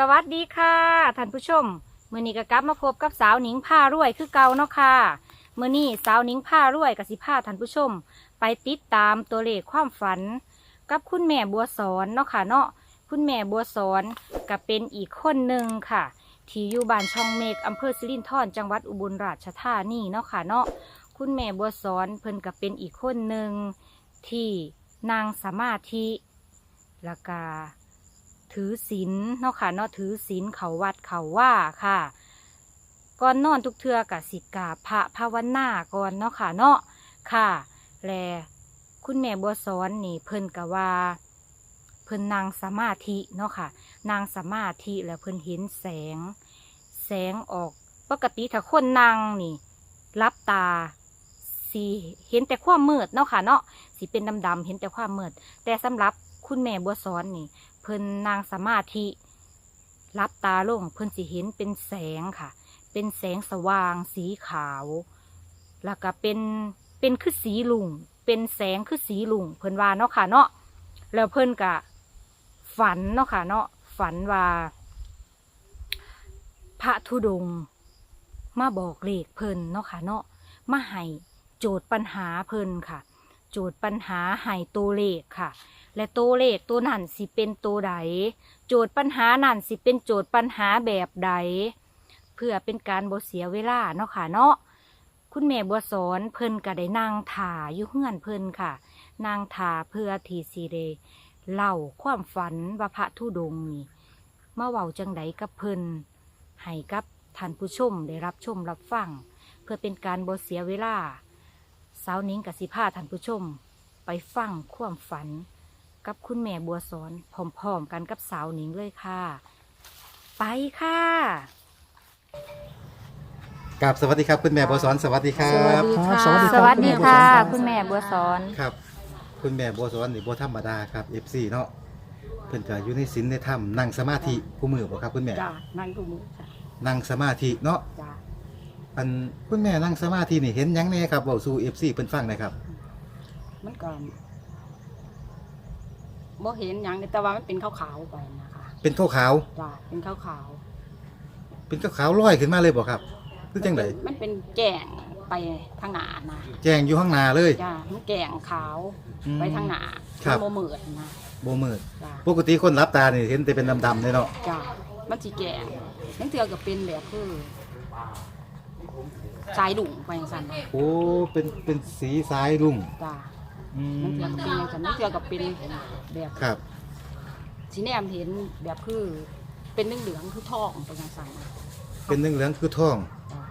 สวัสดีค่ะท่านผู้ชมมื่อนี้ก็กลับมาพบกับสาวหนิงผ้ารวยคือเก่าเนาะค่ะมื่อนี้สาวหนิงผ้ารวยกับสิผ้าท่านผู้ชม ไปติดตามตัวเลขความฝัน กับคุณแม่บัวสอนเนาะค่ะเนาะคุณแม่บัวสอนก็เป็นอีกคนหนึ่งค่ะ ที่อยู่บ้านช่องเมกอำเภอสิรินธรจังหวัดอุบลราชธานีเนาะค่ะเนาะคุณแม่บัวสอนเพิ่นก็เป็นอีกคนหนึ่งที่นางสมาธิแล้วก็ ถือศีลเนาะค่ะเนาะถือศีลเขาวัดเขาว่าค่ะก่อนนอนทุกเทือกับสิกาพระภาวนาก่อนเนาะค่ะเนาะค่ะ แลคุณแม่บัวสอนนี่เพิ่นกะว่า เพิ่นนางสมาธิเนาะค่ะ นางสมาธิแล้วเพิ่นเห็นแสง แสงออกปกติถ้าคนนางนี่รับตาสีเห็นแต่ความมืดเนาะค่ะเนาะสีเป็นดำๆเห็นแต่ความมืดแต่สำหรับคุณแม่บัวสอนนี่ พิ่นนางสมาธิรับตาลงเพิ่นสิเห็นเป็นแสงค่ะ เป็นแสงสว่างสีขาว แล้วก็เป็นเป็นคือสีลุงเป็นแสงคือสีลุงเพิ่นว่าเนาะค่ะเนาะแล้วเพิ่นก็ฝันเนาะค่ะเนาะฝันว่า พระธุดงมาบอกเลขเพิ่นเนาะค่ะเนาะมาให้โจทย์ปัญหาเพิ่นค่ะ โจทย์ปัญหาให้ตัวเลขค่ะ และตัวเลขตัวนั่นสิเป็นตัวใด โจทย์ปัญหานั่นสิเป็นโจทย์ปัญหาแบบใด เพื่อเป็นการบ่เสียเวลาเนาะค่ะเนาะคุณแม่บัวสอนเพิ่นก็ได้นั่งถ่าอยู่เฮือนเพิ่นค่ะนั่งถ่าเพื่อที่สิได้เล่าความฝันว่าพระธุดงนี่มาเว้าจังใดกับเพิ่นให้กับท่านผู้ชมได้รับชมรับฟัง เพื่อเป็นการบ่เสียเวลาาวนิ้งกับสิพาท่านผู้ชม ไปฟังความฝัน กับคุณแม่บัวสอนพร้อมๆกันกับสาวหนิงเลยค่ะ ไปค่ะ กับสวัสดีครับคุณแม่บัวสอนสวัสดีครับครับสวัสดีสวัสดีค่ะครับคุณแม่บัวสอน ครับ คุณแม่บัวสอนนี่บัวธรรมดาครับ FC เนาะเพิ่นก็อยู่ในศีลในธรรมนั่งสมาธิผู้มือบ่ครับคุณแม่จ้านั่งดูมือจ้ะนั่งสมาธิเนาะจ้า อันคุณแม่นั่งสมาธินี่เห็นหยังแน่ครับเว้าสู่ FC เพิ่นฟังหน่อยครับ มันก็บ่เห็นหยังเลยแต่ว่ามันเป็นขาวๆไปนะคะเป็นขาวขาวจ้าเป็นขาวๆเป็นขาวขาวๆลอยขึ้นมาเลยบ่ครับคือๆจังไดมันเป็นแก่งไปทางหน้านะแจ้งอยู่ข้างหน้าเลยจ้ามันแก่งขาวอืม ไปทางหน้าครับ มันบ่มืดนะบ่มืดจ้าปกติคนรับตานี่เห็นแต่เป็นดำๆเลยเนาะจ้ามันสิแก่งนั่นเทือก็เป็นแบบคือ สายดุ่งไปจังซั่นนะโอ้เป็นเป็นสีสายลุงจ้าอืมนั่นเทือก็เป็นจังซั่นนั่นเทือก็เป็นแบบครับ สีแนมเห็นแบบคือเป็นเหลืองๆคือทองไปจังซั่นนะเป็นเหลืองๆคือทองจ้ะ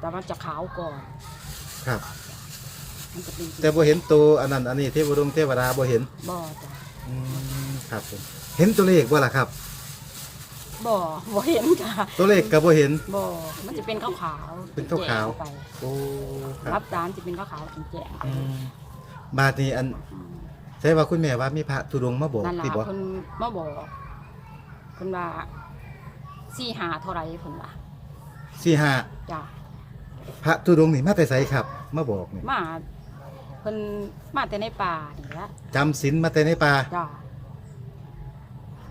แต่มันจะขาวก่อนครับ มันจะเป็นสีแต่บ่เห็นตัวอันนั้นอันนี้เทวดงเทวดาบ่เห็นบ่จ้ะอืมครับผมเห็นตัวเลขบ่ล่ะครับ บ่บ่เห็นจ้ะตัวเลขก็บ่เห็น บ่มันจะเป็นขาวขาวๆเป็นขาวๆไปโอ้ครัรับบจานจะเป็นขาวขาวๆแจ๋งๆอืมบาดนี้อันใช่ว่าคุณแม่ว่ามีพระธุดงค์มาบอกนั่นล่ะที่บ่เพิ่นมาบอกเพิ่นว่าสี่หาเท่าไหรเพิ่นว่า45จ้ะพระธุดงค์นี่มาแต่ไสครับ มาบอกนี่มาเพิ่นมาแต่ในป่านี่แหละจำศีลมาแต่ในป่าจ้ะ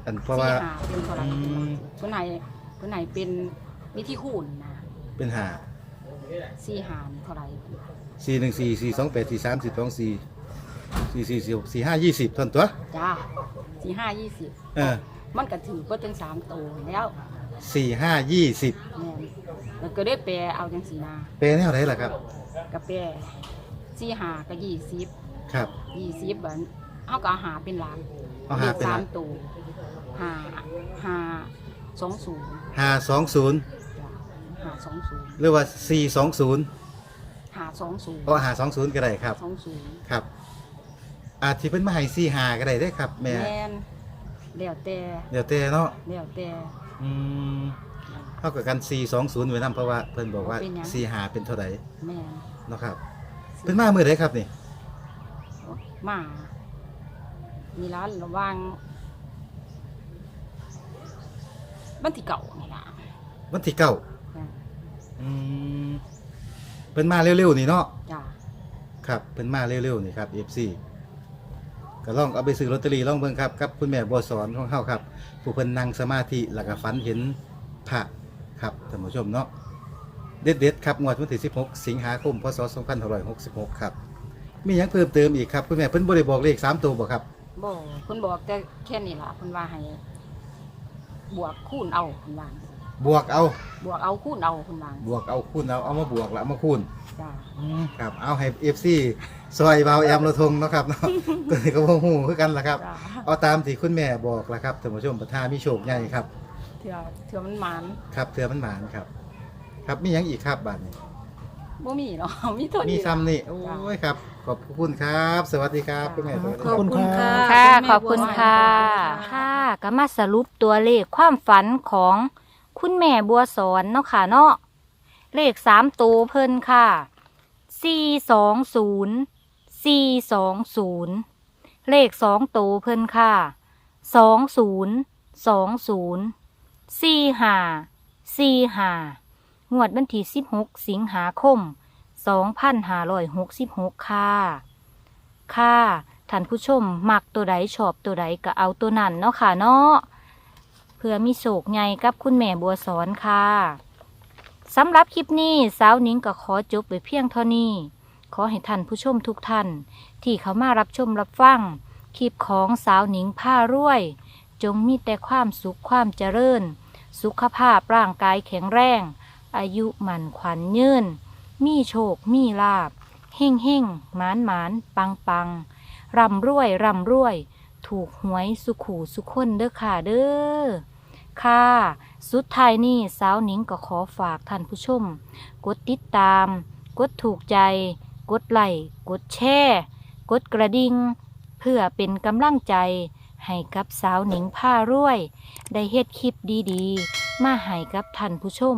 อันเพราะสี่ว่าหาเป็นเท่าไหรอืม เพิ่นว่าเพิ่นให้เพิ่นให้เป็นวิธีคูณนะเป็นห้าสี่หานี่เท่าไหรเพิ่นว่าสี่หนึ่งสี่สี่สองแปดสี่สามสี่สองสี่สี่สี่สี่หกสี่ห้ายี่สิบท่านตัว จ้าสี่ห้ายี่สิบเออ มันก็ถือเพิ่ถึงสามตัวแล้วสี่ห้ายี่สิบแม่นแล้วก็ได้แปลเอาจังสีนาเปลแนวไหนล่ะครับก็แปลสี่หาก็ยี่สิบครับ ยี่สิบบันเอาก็เอาหาเป็นหลักเอาหาเป็นหลักลขสามตัว หาหาสองศูนย์ห้าสองศูนย์จ้ะหาสองศูนย์หรือว่าสี่สองศูนย์หาสองศูนย์ก็หาสองศูนย์ก็ได้ครับสองศูนย์ครับ อาจที่เป็นมาให้สี่หาก็ได้ได้อครับแม่แม่นแล้วแต่เดี๋ยวแต่เนาะแล้วแต่ อืมเท่ากับกันสี่สองศูนย์ไว้นํเพราะว่าเพิ่นบอกว่าเป็นหยัง สี่หาเป็นเท่าไหร่แม่นเนาะครับเป็นมาเมื่อไรครับนี่มามีร้านระหว่าง บ้านที่เก่านี่ล่ะวันที่เก้าจ้ะอืมเป็นมาเร็วๆนี่เนาะจ้าครับเป็นมาเร็วๆนี่ครับ FC ก็ก็ลองเอาไปซื้อลอตเตอรี่ลองเบิ่งครับกับคุณแม่บัวสอนของเฮาครับผู้เพิ่นนั่งสมาธิแล้วก็ฝันเห็นพระครับท่านผู้ชมเนาะเด็ดๆครับงวดวันที่ 16 สิงหาคมพศ2566ครับมีหยังเพิ่มเติมอีกครับคุณแม่เพิ่นบ่ได้บอกเลขสามตัวบ่ครับบ่เพิ่นบอกแต่แค่นี้ล่ะเพิ่นว่าให้ บวกคูณเอาเพิ่นว่าบวกเอา บวกเอาคูณเอาเพิ่นว่าบวกเอาคูณเอาเอามาบวกแล้วเอามาคูณจ้าครับเอาให้ FC ซอยเบาแอมระทงเนาะครับเนาะ ตัวนี้ก็บ่ฮู้คือกันล่ะครับ จ้าเอาตามที่คุณแม่บอกล่ะครับท่านผู้ชมประธานมีโชคใหญ่ครับ เถื่อเถื่อมันหมานครับเทือมันหมานครับ ครับมีหยังอีกครับบัดนี้ บ่มีเนาะมีเท่ามีนี้ซ้ำนี่จ้ะโอ้ยครับ ขอบคุณครับ สวัสดีครับคุณแม่สวัสดีขอบคุณค่ะค่ะแม่ขอบคุณบัวสอนค่ะ ขอบคุณค่ะ ค่ะก็มาสรุปตัวเลขความฝันของคุณแม่บัวสอนเนาะค่ะเนาะ เลขสามตัวเพิ่นค่ะสี่สองศูนย์สี่สองศูนย์เลขสองตัวเพิ่นค่ะสองศูนย์สองศูนย์สี่ห้าสี่ห้า งวดวันที่สิบหกสิงหาคมสองพันห้าร้อยหกสิบหกค่ะ ค่ะ ท่านผู้ชม มักตัวใดชอบตัวใดก็เอาตัวนั้นเนาะค่ะเนาะ เพื่อมีโศกใหญ่กับคุณแม่บัวสอนค่ะสำหรับคลิปนี้สาวนิ้งก็ขอจบไปเพียงเท่านี้ ขอให้ท่านผู้ชมทุกท่าน ที่เขามารับชมรับฟังคลิปของสาวนิ้งผ้ารวย จงมีแต่ความสุขความเจริญ สุขภาพร่างกายแข็งแรง อายุหมันขวัญยืนมีโชค มีลาบเฮ่งเฮ่งหมานหมานปังปังร่ำรวยร่ำรวย ถูกหวยสุขูสุขคนเด้อค่ะเด้อค่ะ สุดท้ายนี้สาวหนิงก็ขอฝากท่านผู้ชม กดติดตาม กดถูกใจ กดไลค์กดแชร์กดกระดิ่งเพื่อเป็นกำลังใจ ให้กับสาวหนิงผ้ารวย ได้เฮ็ดคลิปดีๆ มาให้กับท่านผู้ชม